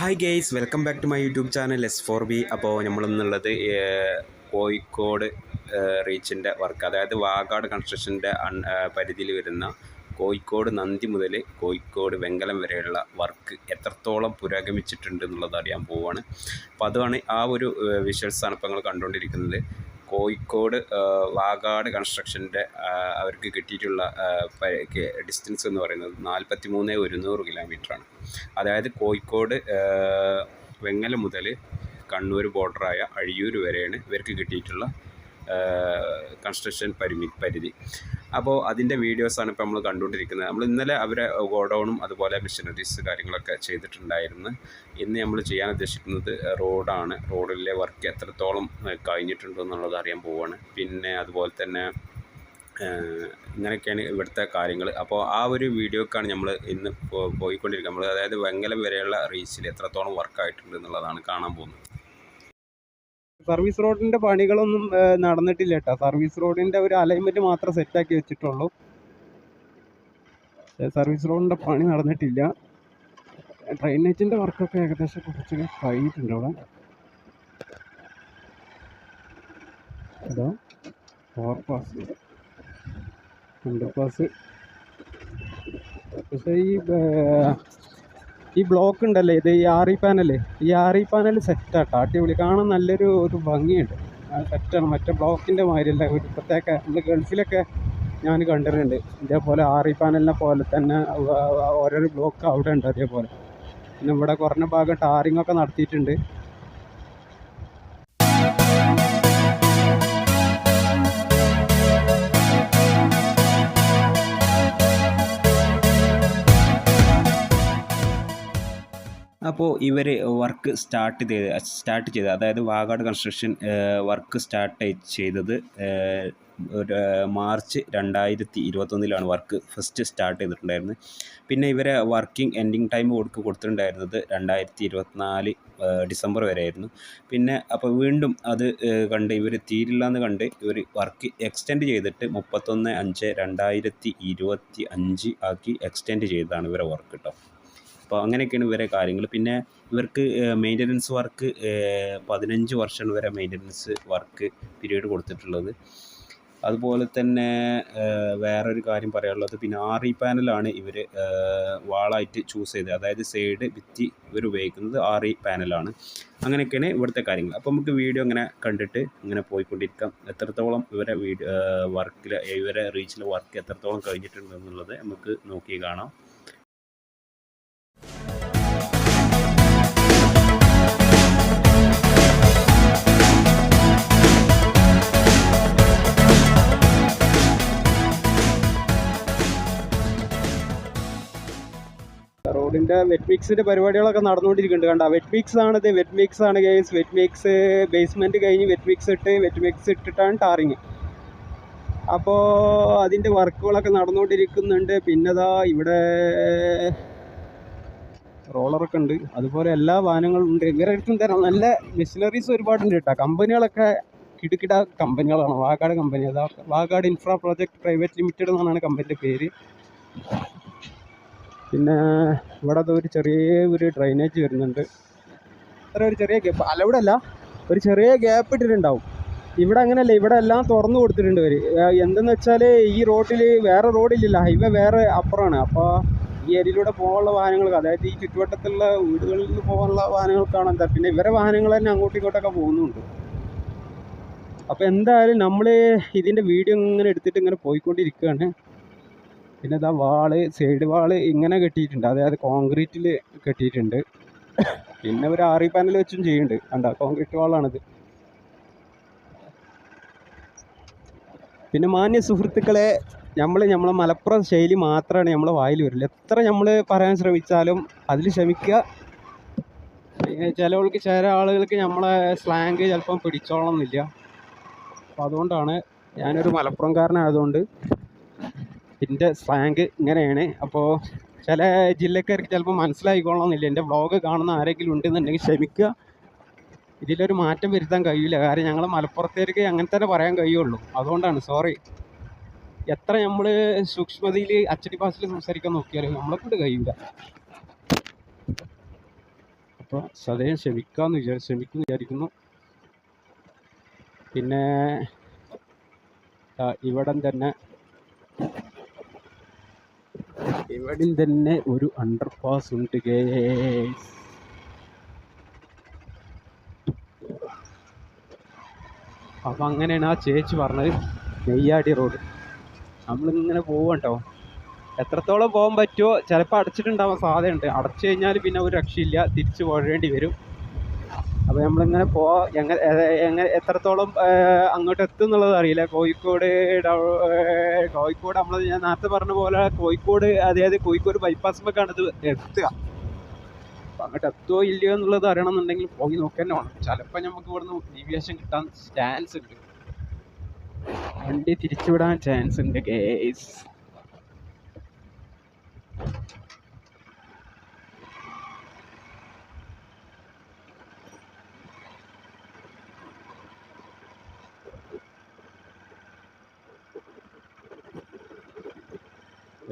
Hi guys welcome back to my YouTube channel S for B അപ്പോൾ നമ്മളെന്നുള്ളത് Kozhikode റീച്ചിന്റെ work. അതായത് വാഗാട് കൺസ്ട്രക്ഷന്റെ പരിധിയിൽ വരുന്ന കോഴിക്കോട് നന്ദി മുതൽ കോഴിക്കോട് വെങ്കലം വരെയുള്ള വർക്ക് എത്രത്തോളം പുരോഗമിച്ചിട്ടുണ്ട് എന്നുള്ളത് അറിയാൻ പോവുകയാണ് അപ്പോൾ അതാണ് ആ ഒരു വിഷ്വൽസാണ് ഇപ്പോൾ നിങ്ങൾ കണ്ടുകൊണ്ടിരിക്കുന്നത്. കോഴിക്കോട് വാഗാട് കൺസ്ട്രക്ഷന്റെ അവർക്ക് കിട്ടിയിട്ടുള്ള ഡിസ്റ്റൻസ് എന്ന് പറയുന്നത് നാൽപ്പത്തി മൂന്ന് ഒരുന്നൂറ് കിലോമീറ്ററാണ് അതായത് കോഴിക്കോട് വെങ്ങല മുതൽ കണ്ണൂർ ബോർഡറായ അഴിയൂർ വരെയാണ് ഇവർക്ക് കിട്ടിയിട്ടുള്ള കൺസ്ട്രക്ഷൻ പരിമി പരിധി. അപ്പോൾ അതിന്റെ വീഡിയോസാണ് ഇപ്പോൾ നമ്മൾ കണ്ടുകൊണ്ടിരിക്കുന്നത്. നമ്മൾ ഇന്നലെ അവരെ ഗോഡൗണും അതുപോലെ മിഷനറീസ് കാര്യങ്ങളൊക്കെ ചെയ്തിട്ടുണ്ടായിരുന്നു. ഇന്ന് നമ്മൾ ചെയ്യാൻ ഉദ്ദേശിക്കുന്നത് റോഡാണ് റോഡിലെ വർക്ക് എത്രത്തോളം കഴിഞ്ഞിട്ടുണ്ടോ എന്നുള്ളത് അറിയാൻ പോവുകയാണ് പിന്നെ അതുപോലെ തന്നെ ഇങ്ങനെയൊക്കെയാണ് ഇവിടുത്തെ കാര്യങ്ങൾ അപ്പോൾ ആ ഒരു വീഡിയോക്കാണ് നമ്മൾ ഇന്ന് പോയിക്കൊണ്ടിരിക്കുന്നത്. നമ്മൾ അതായത് വെങ്കലം വരെയുള്ള റീച്ചിൽ എത്രത്തോളം വർക്കായിട്ടുണ്ട് എന്നുള്ളതാണ് കാണാൻ പോകുന്നത്. സർവീസ് റോഡിന്റെ പണികളൊന്നും നടന്നിട്ടില്ല കേട്ടോ. സർവീസ് റോഡിന്റെ ഒരു അലൈൻമെന്റ് മാത്രം സെറ്റാക്കി വെച്ചിട്ടുള്ളൂ. സർവീസ് റോഡിന്റെ പണി നടന്നിട്ടില്ല. ഡ്രൈനേജിന്റെ വർക്കൊക്കെ ഏകദേശം കുറച്ച് കഴിഞ്ഞിട്ടുണ്ട് അവിടെ. അതോ ഓവർ പാസ് അണ്ടർ പാസ് പക്ഷേ ഈ ഈ ബ്ലോക്ക് ഉണ്ടല്ലേ? ഇത് ഈ ആറി പാനൽ ഈ ആറി പാനൽ സെറ്റാട്ടോ അടിപൊളി. കാണാൻ നല്ലൊരു ഒരു ഭംഗിയുണ്ട്. സെറ്റാണ് മറ്റേ ബ്ലോക്കിന്റെ മാതിരിയല്ല. ഒരു പ്രത്യേക നമ്മൾ ഗൾഫിലൊക്കെ ഞാൻ കണ്ടിട്ടുണ്ട്. ഇതേപോലെ ആറി പാനലിനെ പോലെ തന്നെ ഓരോരോ ബ്ലോക്ക് അവിടെ ഉണ്ട്. അതേപോലെ. പിന്നെ ഇവിടെ കുറഞ്ഞ ഭാഗം ടാറിങ്ങൊക്കെ നടത്തിയിട്ടുണ്ട്. അപ്പോൾ ഇവർ വർക്ക് സ്റ്റാർട്ട് ചെയ്ത് സ്റ്റാർട്ട് ചെയ്ത് അതായത് വാഗാട് കൺസ്ട്രക്ഷൻ വർക്ക് സ്റ്റാർട്ട് ചെയ്തത് മാർച്ച് രണ്ടായിരത്തി ഇരുപത്തൊന്നിലാണ് വർക്ക് ഫസ്റ്റ് സ്റ്റാർട്ട് ചെയ്തിട്ടുണ്ടായിരുന്നത്. പിന്നെ ഇവരെ വർക്കിംഗ് എൻഡിങ് ടൈം കൊടുക്ക് കൊടുത്തിട്ടുണ്ടായിരുന്നത് രണ്ടായിരത്തി ഇരുപത്തിനാല് ഡിസംബർ വരെ ആയിരുന്നു പിന്നെ അപ്പോൾ വീണ്ടും അത് കണ്ട് ഇവർ തീരില്ല എന്ന് കണ്ട് ഇവർ വർക്ക് എക്സ്റ്റെൻഡ് ചെയ്തിട്ട് മുപ്പത്തൊന്ന് അഞ്ച് രണ്ടായിരത്തി ഇരുപത്തി അഞ്ച് ആക്കി എക്സ്റ്റെൻഡ് ചെയ്തതാണ് ഇവരെ വർക്ക് കേട്ടോ അപ്പോൾ അങ്ങനെയൊക്കെയാണ് ഇവരെ കാര്യങ്ങൾ പിന്നെ ഇവർക്ക് മെയിന്റനൻസ് വർക്ക് പതിനഞ്ച് വർഷം വരെ മെയിന്റനൻസ് വർക്ക് പീരീഡ് കൊടുത്തിട്ടുള്ളത്. അതുപോലെ തന്നെ വേറൊരു കാര്യം പറയാനുള്ളത്. പിന്നെ ആർ ഇ പാനലാണ് ഇവർ വാളായിട്ട് ചൂസ് ചെയ്തത്. അതായത് സൈഡ് ഭിത്തി ഇവർ ഉപയോഗിക്കുന്നത് ആർ ഇ പാനലാണ് അങ്ങനെയൊക്കെയാണ് ഇവിടുത്തെ കാര്യങ്ങൾ അപ്പോൾ നമുക്ക് വീഡിയോ അങ്ങനെ കണ്ടിട്ട് ഇങ്ങനെ പോയിക്കൊണ്ടിരിക്കാം. എത്രത്തോളം ഇവരെ വീഡിയോ വർക്കിൽ ഇവരെ റീച്ചിലെ വർക്ക് എത്രത്തോളം കഴിഞ്ഞിട്ടുണ്ടെന്നുള്ളത് നമുക്ക് നോക്കി കാണാം. റോഡിന്റെ വെറ്റ് മിക്സിന്റെ പരിപാടികളൊക്കെ നടന്നുകൊണ്ടിരിക്കുന്നുണ്ട് കണ്ട? വെറ്റ് മിക്സ് ആണ് ഇത്. വെറ്റ് മിക്സ് ആണ് ഗെയിംസ് വെറ്റ് മിക്സ് ബേസ്മെന്റ് കഴിഞ്ഞ് വെറ്റ് മിക്സ് ഇട്ട് വെറ്റ് മിക്സ് ഇട്ടിട്ടാണ് ടാറിങ്. അപ്പോൾ അതിന്റെ വർക്കുകളൊക്കെ നടന്നുകൊണ്ടിരിക്കുന്നുണ്ട്. പിന്നെതാ ഇവിടെ റോളറൊക്കെ ഉണ്ട്. അതുപോലെ എല്ലാ വാഹനങ്ങളും ഉണ്ട്. ഇവരുടെ അടുത്തും തരാം നല്ല മെഷീനറീസ് ഒരുപാടുണ്ട് കേട്ടോ. കമ്പനികളൊക്കെ കിടുകിട കമ്പനികളാണ്. വാഗാട് കമ്പനി. അതാ Wagad infra project private limited എന്നാണ് കമ്പനിയുടെ പേര്. പിന്നെ ഇവിടെ ഒരു ചെറിയ ഒരു ഡ്രൈനേജ് വരുന്നുണ്ട്. അത്ര ഒരു ചെറിയ ഗ്യാപ്പ് അല്ല ഒരു ചെറിയ ഗ്യാപ്പ് ഇട്ടിട്ടുണ്ടാവും. ഇവിടെ അങ്ങനെയല്ല ഇവിടെ എല്ലാം തുറന്നു കൊടുത്തിട്ടുണ്ട് അവർ എന്തെന്ന് വെച്ചാൽ ഈ റോഡിൽ വേറെ റോഡില്ലല്ല ഹൈവേ വേറെ അപ്പുറമാണ്. അപ്പോൾ ഈ ഏരിയയിലൂടെ പോകാനുള്ള വാഹനങ്ങൾക്ക് അതായത് ഈ ചുറ്റുവട്ടത്തുള്ള വീടുകളിൽ നിന്ന് പോകാനുള്ള വാഹനങ്ങൾക്കാണ് എന്താ പിന്നെ ഇവരെ വാഹനങ്ങൾ തന്നെ അങ്ങോട്ടും ഇങ്ങോട്ടൊക്കെ പോകുന്നുണ്ട്. അപ്പോൾ എന്തായാലും നമ്മൾ ഇതിന്റെ വീഡിയോ ഇങ്ങനെ എടുത്തിട്ട് ഇങ്ങനെ പോയിക്കൊണ്ടിരിക്കുകയാണ്. പിന്നെ ഇതാ വാൾ സൈഡ് വാൾ ഇങ്ങനെ കെട്ടിയിട്ടുണ്ട്. അതായത് കോൺക്രീറ്റിൽ കെട്ടിയിട്ടുണ്ട്. പിന്നെ ഒരു ആറി പാനൽ വെച്ചും ചെയ്യുന്നുണ്ട്. കണ്ട? കോൺക്രീറ്റ് വാളാണിത്. പിന്നെ മാന്യ സുഹൃത്തുക്കളെ നമ്മൾ നമ്മളെ മലപ്പുറം ശൈലി മാത്രമാണ് നമ്മളെ വായിൽ വരില്ല എത്ര നമ്മൾ പറയാൻ ശ്രമിച്ചാലും അതിൽ ശ്രമിക്കുക. ചിലവൾക്ക് ചില ആളുകൾക്ക് നമ്മളെ സ്ലാങ് ചിലപ്പം പിടിച്ചോളണമെന്നില്ല അപ്പോൾ അതുകൊണ്ടാണ് ഞാനൊരു മലപ്പുറംകാരനായതുകൊണ്ട് എന്റെ സ്ലാങ് ഇങ്ങനെയാണ്. അപ്പോൾ ചില ജില്ലക്കാർക്ക് ചിലപ്പോൾ മനസ്സിലായിക്കൊള്ളണമെന്നില്ല എന്റെ വ്ളോഗ് കാണുന്ന ആരെങ്കിലും ഉണ്ടെന്നുണ്ടെങ്കിൽ ക്ഷമിക്കുക. ഇതിലൊരു മാറ്റം വരുത്താൻ കഴിയില്ല. കാരണം ഞങ്ങൾ മലപ്പുറത്തേക്ക് അങ്ങനെ തന്നെ പറയാൻ കഴിയുള്ളൂ. അതുകൊണ്ടാണ്. സോറി എത്ര നമ്മൾ സൂക്ഷ്മതയിൽ അച്ചടി ഭാഷയിൽ സംസാരിക്കാൻ നോക്കിയാലും നമ്മളെ കൊണ്ട് കഴിയില്ല അപ്പോൾ സദയം ക്ഷമിക്കാമെന്ന് വിചാരിച്ചു ക്ഷമിക്കുമെന്ന് വിചാരിക്കുന്നു. പിന്നെ ഇവിടം തന്നെ ഇവിടെയും തന്നെ ഒരു അണ്ടർ പാസ് ഉണ്ട് അപ്പം അങ്ങനെയാണ് ആ ചേച്ചി പറഞ്ഞത് നെയ്യാടി റോഡ് നമ്മളിങ്ങനെ പോവണ്ടോ എത്രത്തോളം പോകാൻ പറ്റുമോ ചിലപ്പോൾ അടച്ചിട്ടുണ്ടാവാൻ സാധ്യതയുണ്ട്. അടച്ചു കഴിഞ്ഞാൽ പിന്നെ ഒരു രക്ഷയില്ല തിരിച്ചു പോരേണ്ടി വരും. അപ്പോൾ നമ്മളിങ്ങനെ പോ എങ്ങനെ എത്രത്തോളം അങ്ങോട്ട് എത്തും എന്നുള്ളത് അറിയില്ല. കോഴിക്കോട് കോഴിക്കോട് നമ്മൾ ഞാൻ നേരത്തെ പറഞ്ഞ പോലെ കോഴിക്കോട് അതായത് കോഴിക്കോട് ബൈപ്പാസിലേക്കാണ് ഇത് എത്തുക. അപ്പോൾ അങ്ങോട്ട് എത്തുമോ ഇല്ലയോ എന്നുള്ളത് അറിയണമെന്നുണ്ടെങ്കിൽ പോയി നോക്കാൻ വേണം. ചിലപ്പോൾ നമുക്ക് ഇവിടുന്ന് ഡീവിയേഷൻ കിട്ടാൻ ചാൻസ് ഉണ്ട്. വണ്ടി തിരിച്ചുവിടാൻ ചാൻസ് ഉണ്ട് കേസ്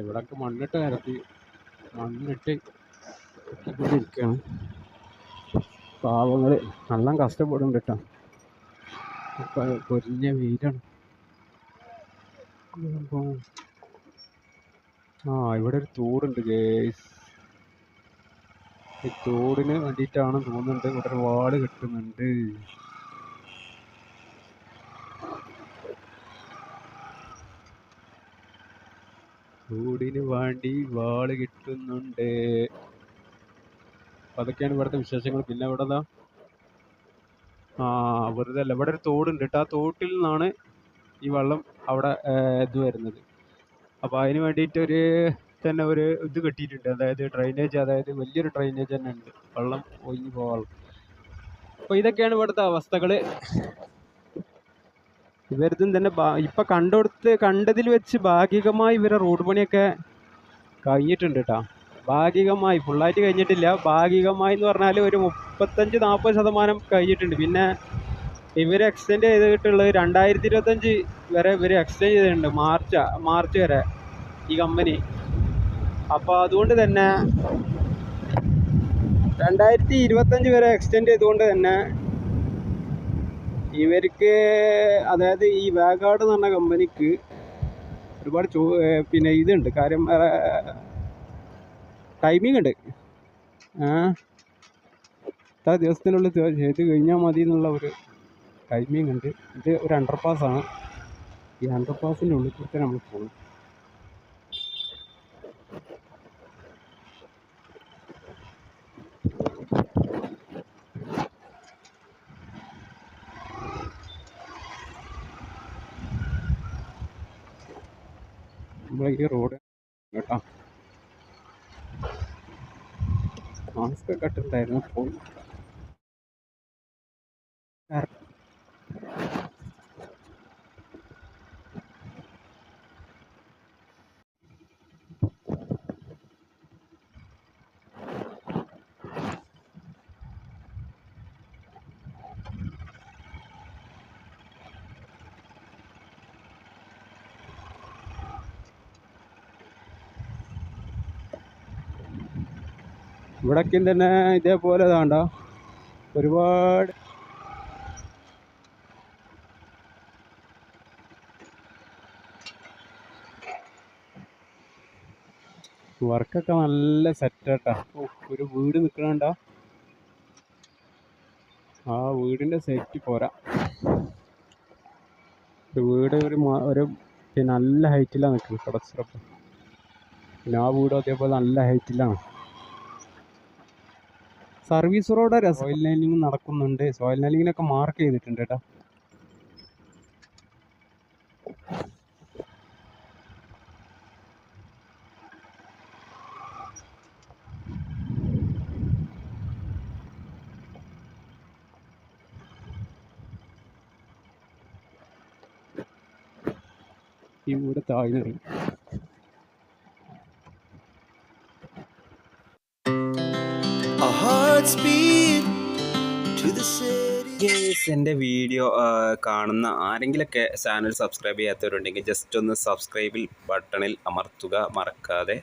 ഇവിടൊക്കെ മണ്ണിട്ട് നിരത്തി മണ്ണിട്ട് ഇരിക്കുകയാണ് പാവങ്ങൾ നല്ല കഷ്ടപ്പെടുന്നുണ്ട് കേട്ടോ. പൊരിഞ്ഞ വെയിലാണ് ആ ഇവിടെ ഒരു തോടുണ്ട് ഗേസ്. ഈ തോടിന് വേണ്ടിയിട്ടാണ് തോന്നുന്നുണ്ട്. ഇവിടെ ഒരു വാൾ കെട്ടുന്നുണ്ട്. തോടിന് വേണ്ടി വാൾ കിട്ടുന്നുണ്ട്. അതൊക്കെയാണ് ഇവിടുത്തെ വിശേഷങ്ങൾ. പിന്നെ ഇവിടെ ഇതാ ആ വെറുതെ അല്ല ഇവിടെ ഒരു തോടുണ്ട് കേട്ടോ. ആ തോട്ടിൽ നിന്നാണ് ഈ വെള്ളം അവിടെ ഇത് വരുന്നത്. അപ്പോൾ അതിന് വേണ്ടിയിട്ട് ഒരു തന്നെ ഒരു ഇത് കെട്ടിയിട്ടുണ്ട്. അതായത് ഡ്രൈനേജ് അതായത് വലിയൊരു ഡ്രൈനേജ് തന്നെ ഉണ്ട്. വെള്ളം ഒഴിഞ്ഞു പോകാനുള്ള. അപ്പോൾ ഇതൊക്കെയാണ് ഇവിടുത്തെ അവസ്ഥകൾ ഇവരിതും തന്നെ ഇപ്പം കണ്ടെടുത്ത് കണ്ടതിൽ വെച്ച് ഭാഗികമായി ഇവരെ റോഡ് പണിയൊക്കെ കഴിഞ്ഞിട്ടുണ്ട് കേട്ടോ ഭാഗികമായി ഫുള്ളായിട്ട് കഴിഞ്ഞിട്ടില്ല. ഭാഗികമായി എന്ന് പറഞ്ഞാൽ ഒരു മുപ്പത്തഞ്ച് നാൽപ്പത് ശതമാനം കഴിഞ്ഞിട്ടുണ്ട്. പിന്നെ ഇവർ എക്സ്റ്റെൻഡ് ചെയ്തിട്ടുള്ളത് രണ്ടായിരത്തി ഇരുപത്തഞ്ച് വരെ ഇവർ എക്സ്റ്റെൻഡ് ചെയ്തിട്ടുണ്ട് മാർച്ച് മാർച്ച് വരെ ഈ കമ്പനി അപ്പോൾ അതുകൊണ്ട് തന്നെ രണ്ടായിരത്തി ഇരുപത്തഞ്ച് വരെ എക്സ്റ്റെൻഡ് ചെയ്തുകൊണ്ട് തന്നെ ഇവർക്ക് അതായത് ഈ വാഗാർഡ് എന്ന് പറഞ്ഞ കമ്പനിക്ക് ഒരുപാട് ചോ പിന്നെ ഇതുണ്ട്. കാര്യം ടൈമിംഗ് ഉണ്ട്. ഇത്ര ദിവസത്തിനുള്ളിൽ ചെയ്ത് കഴിഞ്ഞാൽ മതി എന്നുള്ള ഒരു ടൈമിംഗ് ഉണ്ട്. ഇത് ഒരു അണ്ടർ പാസ് ആണ്. ഈ അണ്ടർ പാസിന്റെ ഉള്ളിൽ കൂടെ നമ്മൾ പോകും നമ്മളെ ഈ റോഡ് കേട്ടോ മാസ്ക് ഒക്കെ ഇട്ടിട്ടുണ്ടായിരുന്നു പോയി ഇവിടൊക്കെ തന്നെ ഇതേപോലെ താണ്ട ഒരുപാട് വർക്കൊക്കെ നല്ല സെറ്റാട്ടാ. ഒരു വീട് നിൽക്കണണ്ട ആ വീടിന്റെ സെറ്റ് പോരാ. ഒരു വീട് ഒരു ഒരു പിന്നെ നല്ല ഹൈറ്റിലാണ് നിൽക്കുന്നത് കടച്ചിറപ്പം പിന്നെ ആ വീടും അതേപോലെ നല്ല ഹൈറ്റിലാണ് സർവീസ് റോഡ് സോയിൽ ലൈനിങ് നടക്കുന്നുണ്ട്. സോയിൽ ലൈനിങ്ങിനൊക്കെ മാർക്ക് ചെയ്തിട്ടുണ്ട് കേട്ടോ ഈ വീട് ഗേസ് എന്റെ വീഡിയോ കാണുന്ന ആരെങ്കിലൊക്കെ ചാനൽ സബ്സ്ക്രൈബ് ചെയ്യാത്തവരുണ്ടെങ്കിൽ ജസ്റ്റ് ഒന്ന് സബ്സ്ക്രൈബിൽ ബട്ടണിൽ അമർത്തുക മറക്കാതെ.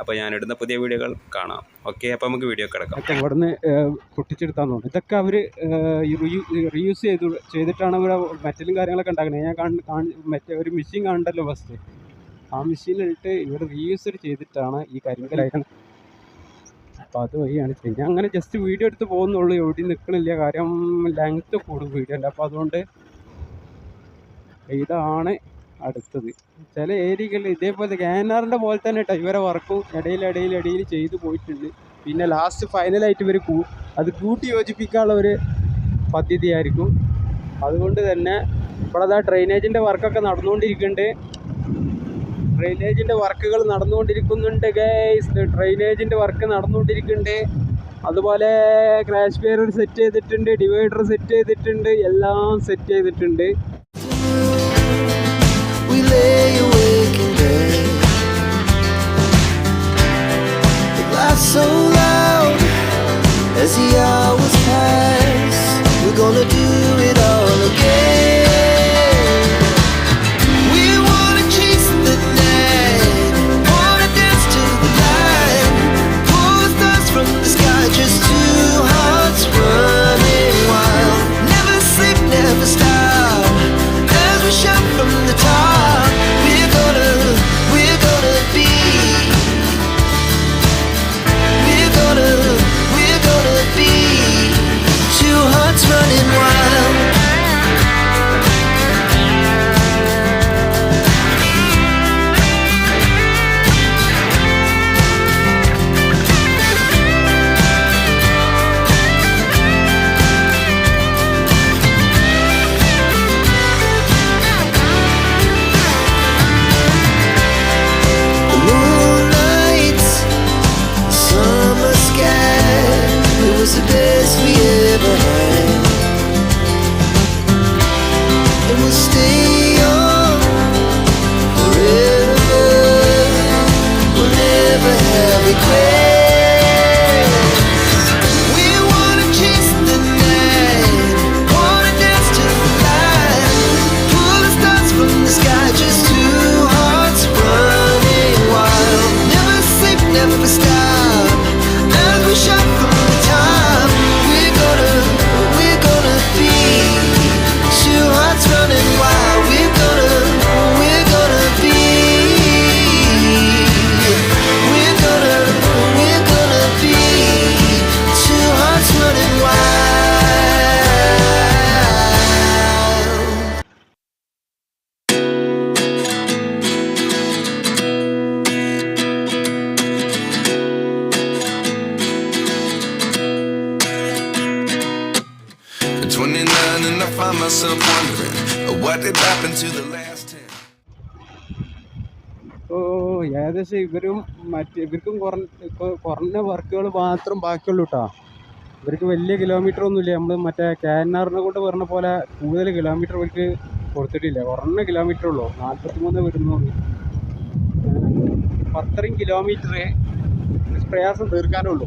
അപ്പോൾ ഞാനിടുന്ന പുതിയ വീഡിയോകൾ കാണാം. ഓക്കെ അപ്പോൾ നമുക്ക് വീഡിയോ കിടക്കാം ഒക്കെ ഇവിടുന്ന് ഏഹ്, പൊട്ടിച്ചെടുത്താന്ന് തോന്നുന്നു. ഇതൊക്കെ അവർ റീയൂസ് ചെയ്തു ചെയ്തിട്ടാണ് ഇവിടെ മെറ്റലും കാര്യങ്ങളൊക്കെ ഉണ്ടാക്കുന്നത്. ഞാൻ മറ്റേ ഒരു മെഷീൻ കാണണ്ടല്ലോ ഫസ്റ്റ് ആ മെഷീനിലിട്ട് ഇവർ റീയൂസ് ചെയ്തിട്ടാണ് ഈ കാര്യങ്ങളൊക്കെ അപ്പോൾ അത് വഴിയാണ് ചെയ്യുന്നത്. അങ്ങനെ ജസ്റ്റ് വീഡിയോ എടുത്ത് പോകുന്നുള്ളൂ. എവിടെ നിൽക്കണില്ല കാര്യം ലെങ്ത്ത് കൂടും വീഡിയോന്റെ അപ്പോൾ അതുകൊണ്ട് ഇതാണ് അടുത്തത്. ചില ഏരിയകളിൽ ഇതേപോലെ ക്യാനാറിന്റെ പോലെ തന്നെ കേട്ടോ ഇവരെ വർക്കും ഇടയിൽ ഇടയിൽ ഇടയിൽ ചെയ്തു പോയിട്ടുണ്ട്. പിന്നെ ലാസ്റ്റ് ഫൈനലായിട്ട് ഇവർ കൂ അത് കൂട്ടി യോജിപ്പിക്കാനുള്ള ഒരു പദ്ധതിയായിരിക്കും അതുകൊണ്ട് തന്നെ അതാ ഡ്രെയിനേജിന്റെ വർക്കൊക്കെ നടന്നുകൊണ്ടിരിക്കുന്നുണ്ട്. ഡ്രെയിനേജിന്റെ വർക്കുകൾ നടന്നുകൊണ്ടിരിക്കുന്നുണ്ട് ഗൈസ് ഡ്രെയിനേജിന്റെ വർക്ക് നടന്നുകൊണ്ടിരിക്കുന്നുണ്ട്. അതുപോലെ ക്രാഷ് ബാരിയർ സെറ്റ് ചെയ്തിട്ടുണ്ട് ഡിവൈഡർ സെറ്റ് ചെയ്തിട്ടുണ്ട് എല്ലാം സെറ്റ് ചെയ്തിട്ടുണ്ട്. So loud as the hours pass. ഏകദേശം ഇവരും മറ്റ് ഇവർക്കും കുറ കുറഞ്ഞ വർക്കുകൾ മാത്രം ബാക്കിയുള്ളൂ കേട്ടോ ഇവർക്ക് വലിയ കിലോമീറ്റർ ഒന്നുമില്ല. നമ്മൾ മറ്റേ ക്യാനാറിനെ കൊണ്ട് പറഞ്ഞ പോലെ കൂടുതൽ കിലോമീറ്റർ ഇവർക്ക് കൊടുത്തിട്ടില്ല. കുറഞ്ഞ കിലോമീറ്റർ ഉള്ളൂ. നാൽപ്പത്തി മൂന്ന് വരുന്നുള്ളൂ അപ്പം അത്രയും കിലോമീറ്റർ പ്രയാസം തീർക്കാനുള്ളൂ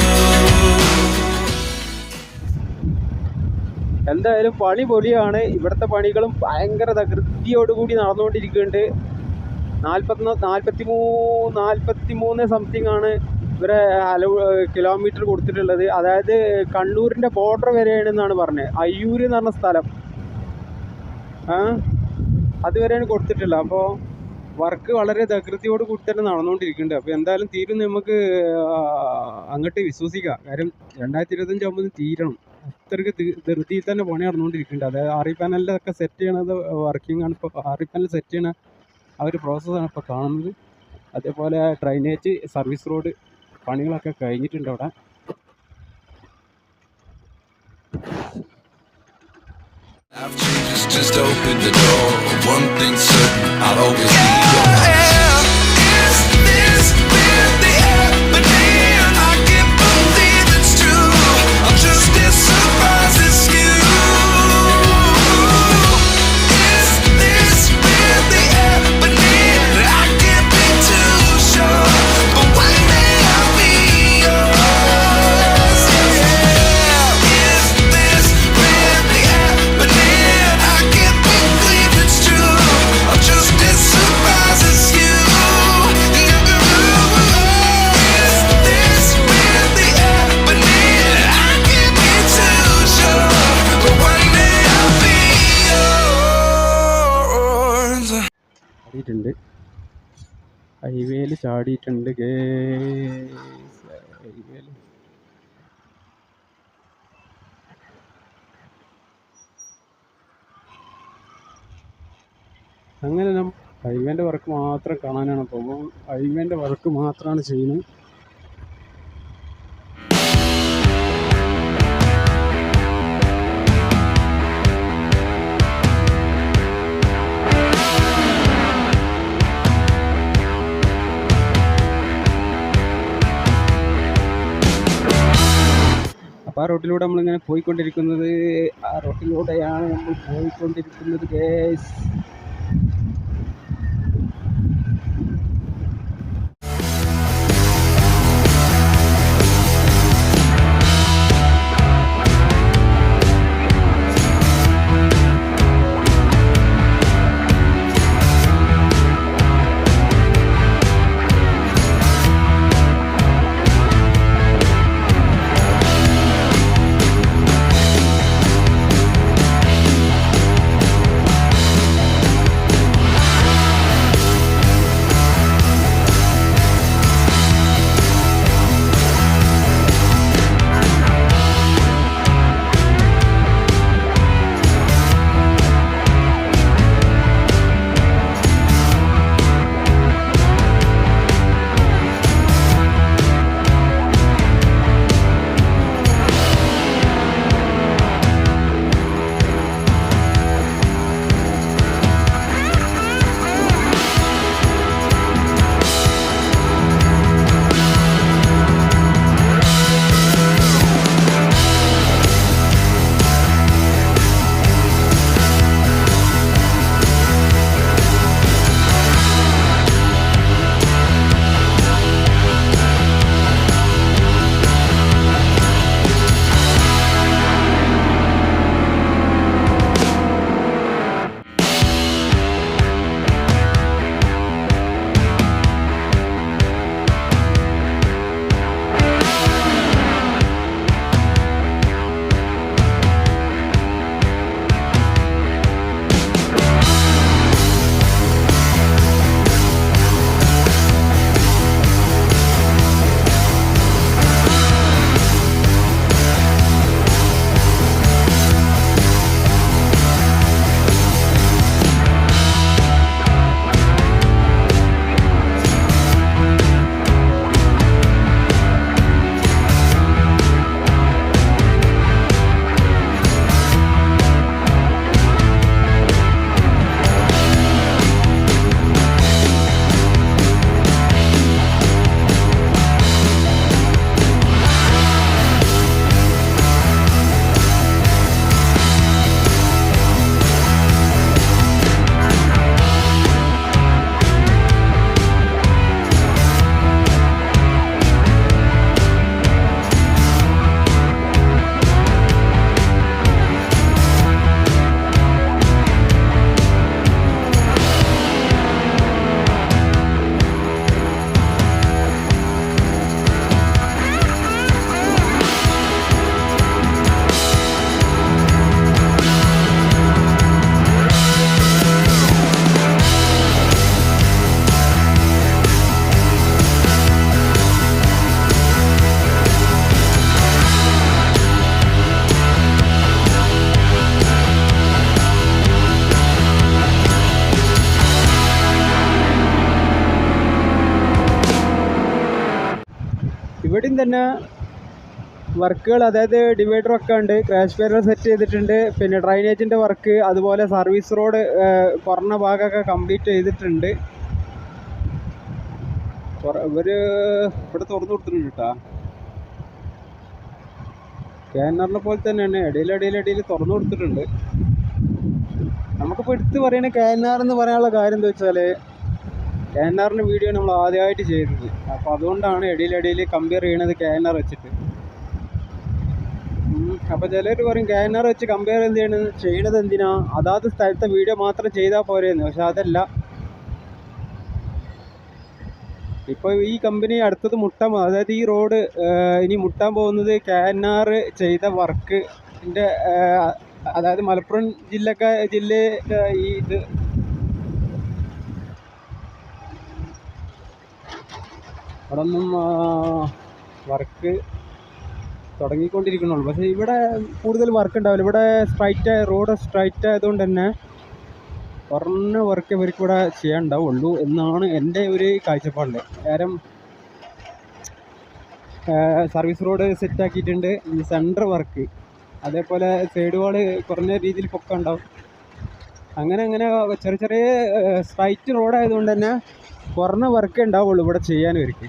എന്തായാലും പണി പൊളിയാണ്. ഇവിടുത്തെ പണികളും ഭയങ്കര തകൃതിയോടുകൂടി നടന്നുകൊണ്ടിരിക്കുന്നുണ്ട്. നാൽപ്പത്തി നാൽപ്പത്തി മൂ നാൽപ്പത്തി മൂന്ന് സംതിങ് ആണ് ഇവരെ അലവ് കിലോമീറ്റർ കൊടുത്തിട്ടുള്ളത്. അതായത് കണ്ണൂരിന്റെ ബോർഡർ വരെയാണെന്നാണ് പറഞ്ഞത് അയ്യൂർ എന്ന് പറഞ്ഞ സ്ഥലം. അതുവരെയാണ് കൊടുത്തിട്ടുള്ളത്. അപ്പോൾ വർക്ക് വളരെ തകൃതിയോട് കൂടി തന്നെ നടന്നുകൊണ്ടിരിക്കുന്നുണ്ട്. അപ്പോൾ എന്തായാലും തീരും നമുക്ക് അങ്ങോട്ട് വിശ്വസിക്കാം. കാര്യം രണ്ടായിരത്തി ഇരുപത്തഞ്ചാകുമ്പോൾ തീരണം. അത്രയ്ക്ക് ധൃതിയിൽ തന്നെ പണി നടന്നുകൊണ്ടിരിക്കുന്നുണ്ട് അതായത് ആറി പാനലിലൊക്കെ സെറ്റ് ചെയ്യണത് വർക്കിംഗ് ആണ് ഇപ്പോൾ ആറി പാനൽ സെറ്റ് ചെയ്യണ ആ ഒരു പ്രോസസ്സാണ് ഇപ്പോൾ കാണുന്നത് അതേപോലെ ഡ്രൈനേജ് സർവീസ് റോഡ് പണികളൊക്കെ കഴിഞ്ഞിട്ടുണ്ട് അവിടെ just open the door. One thing's certain, I'll always be. ചാടിയിട്ടുണ്ട് ഹൈവേയിൽ അങ്ങനെ നം ഹൈവേന്റെ വർക്ക് മാത്രം കാണാനാണ്. പോകുന്നത് ഹൈവേന്റെ വർക്ക് മാത്രമാണ് ചെയ്യുന്നത്. റോട്ടിലൂടെ നമ്മളിങ്ങനെ പോയിക്കൊണ്ടിരിക്കുന്നത് ആ റോട്ടിലൂടെയാണ് നമ്മൾ പോയിക്കൊണ്ടിരിക്കുന്നത് ഗേസ് ഇവിടെയും തന്നെ വർക്കുകൾ അതായത് ഡിവൈഡർ ഒക്കെ ഉണ്ട്. ക്രാഷ് ബാരിയർ സെറ്റ് ചെയ്തിട്ടുണ്ട്. പിന്നെ ഡ്രൈനേജിന്റെ വർക്ക് അതുപോലെ സർവീസ് റോഡ് കുറഞ്ഞ ഭാഗമൊക്കെ കംപ്ലീറ്റ് ചെയ്തിട്ടുണ്ട്. ഇവർ ഇവിടെ തുറന്നു കൊടുത്തിട്ടുണ്ട് കേട്ടോ കാനറിനെ പോലെ തന്നെയാണ്. ഇടയിൽ തുറന്നു കൊടുത്തിട്ടുണ്ട്. നമുക്കിപ്പോൾ എടുത്ത് പറയുന്ന കാനാർ എന്ന് പറയാനുള്ള കാര്യം എന്താ വെച്ചാൽ ക്യാനാറിന്റെ വീഡിയോ നമ്മൾ ആദ്യമായിട്ട് ചെയ്തത്. അപ്പോൾ അതുകൊണ്ടാണ് ഇടയിലിടയിൽ കമ്പയർ ചെയ്യണത് ക്യാനാർ വെച്ചിട്ട്. അപ്പോൾ ചിലർ പറയും ക്യാനാർ വെച്ച് കമ്പയർ എന്ത് ചെയ്യണത് എന്തിനാ? അതാത് സ്ഥലത്തെ വീഡിയോ മാത്രം ചെയ്താൽ പോരെയെന്ന് പക്ഷെ അതല്ല. ഇപ്പോൾ ഈ കമ്പനി അടുത്തത് മുട്ടാൻ അതായത് ഈ റോഡ് ഇനി മുട്ടാൻ പോകുന്നത് ക്യാനാർ ചെയ്ത വർക്കിന്റെ അതായത് മലപ്പുറം ജില്ലക്ക ജില്ലയിലെ ഈ ഇത് അവിടെ ഒന്നും വർക്ക് തുടങ്ങിക്കൊണ്ടിരിക്കണുള്ളൂ പക്ഷേ ഇവിടെ കൂടുതൽ വർക്ക് ഉണ്ടാവില്ല. ഇവിടെ സ്ട്രൈറ്റ് റോഡ് സ്ട്രൈറ്റ് ആയതുകൊണ്ട് തന്നെ കുറഞ്ഞ വർക്ക് ഇവർക്ക് ഇവിടെ ചെയ്യാൻ ഉണ്ടാവുള്ളൂ എന്നാണ് എന്റെ ഒരു കാഴ്ചപ്പാടിൽ കാരണം സർവീസ് റോഡ് സെറ്റ് ആക്കിയിട്ടുണ്ട്. സെന്റർ വർക്ക് അതേപോലെ സൈഡ് വാൾ കുറഞ്ഞ രീതിയിൽ പൊക്കം ഉണ്ടാവും. അങ്ങനെ അങ്ങനെ ചെറിയ ചെറിയ സ്ട്രൈറ്റ് റോഡായതുകൊണ്ട് തന്നെ കുറഞ്ഞ വർക്ക് ഉണ്ടാവുള്ളൂ ഇവിടെ ചെയ്യാൻ ഇവർക്ക്.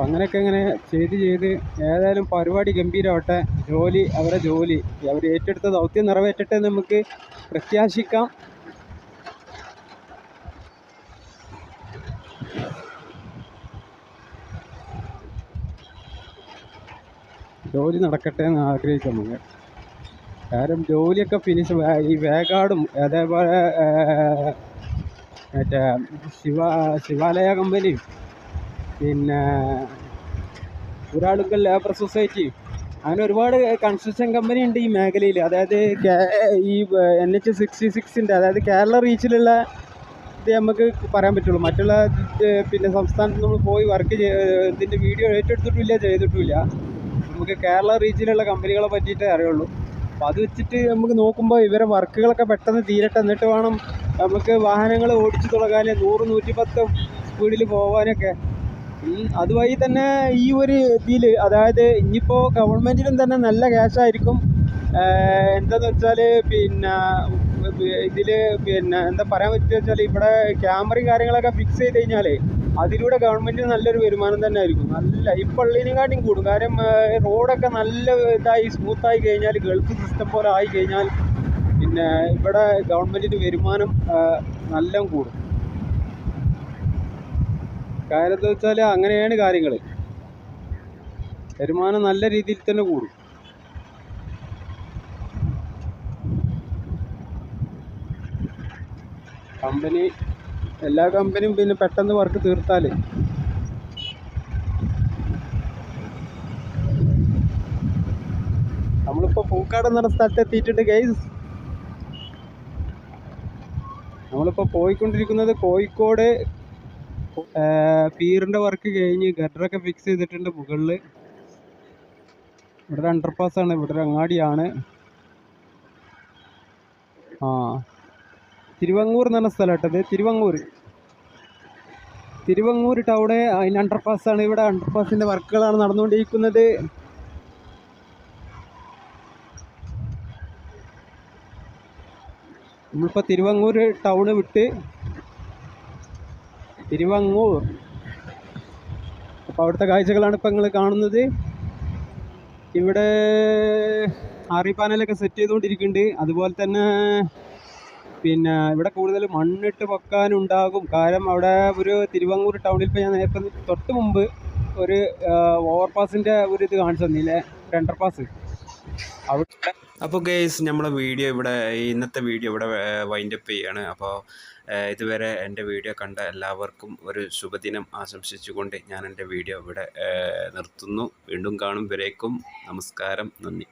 അപ്പം അങ്ങനെയൊക്കെ ഇങ്ങനെ ചെയ്ത് ചെയ്ത് ഏതായാലും പരിപാടി ഗംഭീരമാവട്ടെ ജോലി അവരെ ജോലി. അവർ ഏറ്റെടുത്ത ദൗത്യം നിറവേറ്റട്ടെ നമുക്ക് പ്രത്യാശിക്കാം. ജോലി നടക്കട്ടെ എന്ന് ആഗ്രഹിക്കാം നമുക്ക്. കാരണം ജോലിയൊക്കെ ഫിനിഷ് ഈ വേഗാടും അതേപോലെ മറ്റേ ശിവ ശിവാലയ കമ്പനിയും പിന്നെ ഒരാളുക്കൽ ലേബർ സൊസൈറ്റി അങ്ങനെ ഒരുപാട് കൺസ്ട്രക്ഷൻ കമ്പനി ഉണ്ട് ഈ മേഖലയിൽ അതായത് ഈ എൻ എച്ച് സിക്സ്റ്റി സിക്സിന്റെ അതായത് കേരള റീച്ചിലുള്ള ഇത് നമുക്ക് പറയാൻ പറ്റുള്ളൂ. മറ്റുള്ള പിന്നെ സംസ്ഥാനത്ത് നമ്മൾ പോയി വർക്ക് ഇതിന്റെ വീഡിയോ ഏറ്റെടുത്തിട്ടില്ല ചെയ്തിട്ടില്ല. നമുക്ക് കേരള റീച്ചിലുള്ള കമ്പനികളെ പറ്റിയിട്ടേ അറിയുള്ളൂ. അപ്പോൾ അത് വെച്ചിട്ട് നമുക്ക് നോക്കുമ്പോൾ ഇവരെ വർക്കുകളൊക്കെ പെട്ടെന്ന് തീരട്ടെ. എന്നിട്ട് വേണം നമുക്ക് വാഹനങ്ങൾ ഓടിച്ചു തുടങ്ങാൻ നൂറ് നൂറ്റിപ്പത്ത് സ്പീഡിൽ പോകാനൊക്കെ അതുവഴി തന്നെ ഈ ഒരു ഇതിൽ അതായത് ഇനിയിപ്പോൾ ഗവൺമെന്റിനും തന്നെ നല്ല ക്യാഷായിരിക്കും എന്താന്ന് വെച്ചാൽ പിന്നെ ഇതിൽ പിന്നെ എന്താ പറയാൻ പറ്റുക വെച്ചാൽ ഇവിടെ ക്യാമറയും കാര്യങ്ങളൊക്കെ ഫിക്സ് ചെയ്ത് കഴിഞ്ഞാൽ അതിലൂടെ ഗവൺമെന്റിന് നല്ലൊരു വരുമാനം തന്നെ ആയിരിക്കും. നല്ല ഈ പള്ളീനെക്കാട്ടിയും കൂടും. കാര്യം റോഡൊക്കെ നല്ല ഇതായി സ്മൂത്തായി കഴിഞ്ഞാൽ ഗൾഫ് സിസ്റ്റം പോലെ ആയി കഴിഞ്ഞാൽ പിന്നെ ഇവിടെ ഗവൺമെന്റിന് വരുമാനം നല്ല കൂടും. കാര്യം എന്താ വെച്ചാൽ അങ്ങനെയാണ് കാര്യങ്ങൾ വരുമാനം നല്ല രീതിയിൽ തന്നെ കൂടും. കമ്പനി എല്ലാ കമ്പനിയും പിന്നെ പെട്ടെന്ന് വർക്ക് തീർത്താൽ നമ്മളിപ്പോൾ പൂക്കാട് എന്ന സ്ഥലത്ത് എത്തിയിട്ടുണ്ട് ഗൈസ് നമ്മളിപ്പോൾ പോയിക്കൊണ്ടിരിക്കുന്നത് കോഴിക്കോട് പീറിന്റെ വർക്ക് കഴിഞ്ഞ് ഗഡറൊക്കെ ഫിക്സ് ചെയ്തിട്ടുണ്ട് മുകളിൽ ഇവിടെ അണ്ടർപാസ് ആണ് ഇവിടെ ഒരു അങ്ങാടിയാണ്. ആ തിരുവങ്ങൂർ എന്ന് പറഞ്ഞ സ്ഥലമായിട്ടത് തിരുവങ്ങൂർ. തിരുവങ്ങൂർ ടൗണ് അതിന് അണ്ടർപാസ് ആണ് ഇവിടെ അണ്ടർപാസിന്റെ വർക്കുകളാണ് നടന്നുകൊണ്ടിരിക്കുന്നത്. നമ്മളിപ്പോൾ തിരുവങ്ങൂർ ടൗണ് വിട്ട് തിരുവങ്ങൂർ. അപ്പോൾ അവിടുത്തെ കാഴ്ചകളാണ് ഇപ്പോൾ നിങ്ങൾ കാണുന്നത്. ഇവിടെ ആറി പാനലൊക്കെ സെറ്റ് ചെയ്തുകൊണ്ടിരിക്കുന്നുണ്ട്. അതുപോലെ തന്നെ പിന്നെ ഇവിടെ കൂടുതൽ മണ്ണിട്ട് പൊക്കാനുണ്ടാകും കാരണം അവിടെ ഒരു തിരുവങ്ങൂർ ടൗണിൽ ഇപ്പോൾ ഞാൻ നേരത്തെ തൊട്ട് മുമ്പ് ഒരു ഓവർപാസിന്റെ ഒരു ഇത് കാണിച്ചു തന്നില്ലേ? ഒരു അണ്ടർപാസ് അവിടെ അപ്പോൾ ഗെയ്സ് നമ്മളെ വീഡിയോ ഇവിടെ ഇന്നത്തെ വീഡിയോ ഇവിടെ വൈൻഡപ്പ് ചെയ്യാണ്. അപ്പോൾ ഇതുവരെ എന്റെ വീഡിയോ കണ്ട എല്ലാവർക്കും ഒരു ശുഭദിനം ആശംസിച്ചുകൊണ്ട് ഞാൻ എന്റെ വീഡിയോ ഇവിടെ നിർത്തുന്നു. വീണ്ടും കാണും. വരേക്കും. നമസ്കാരം. നന്ദി.